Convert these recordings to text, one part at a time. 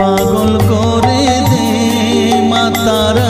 পাগল করে দে মাতারা।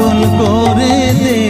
পাগল করে দে।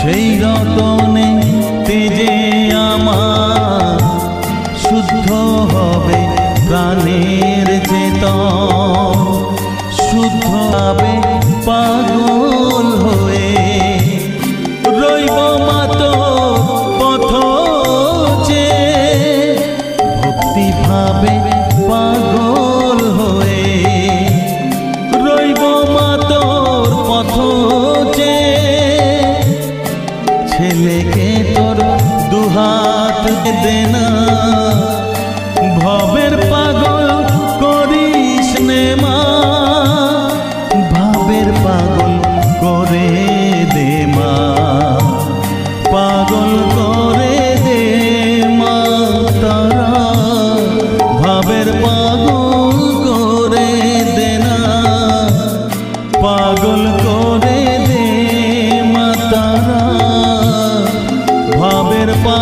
সেই রতনে তেজে আমার শুদ্ধ হবে প্রাণের চেতন শুদ্ধ হবে পাগল আটকে দে না ভবের পাগল করিস নে মা। ভাবের পাগল করে দে মা। পাগল করে দে মা তারা। ভাবের পাগল করে দে না পাগল করে দে মা তারা। ভবের পা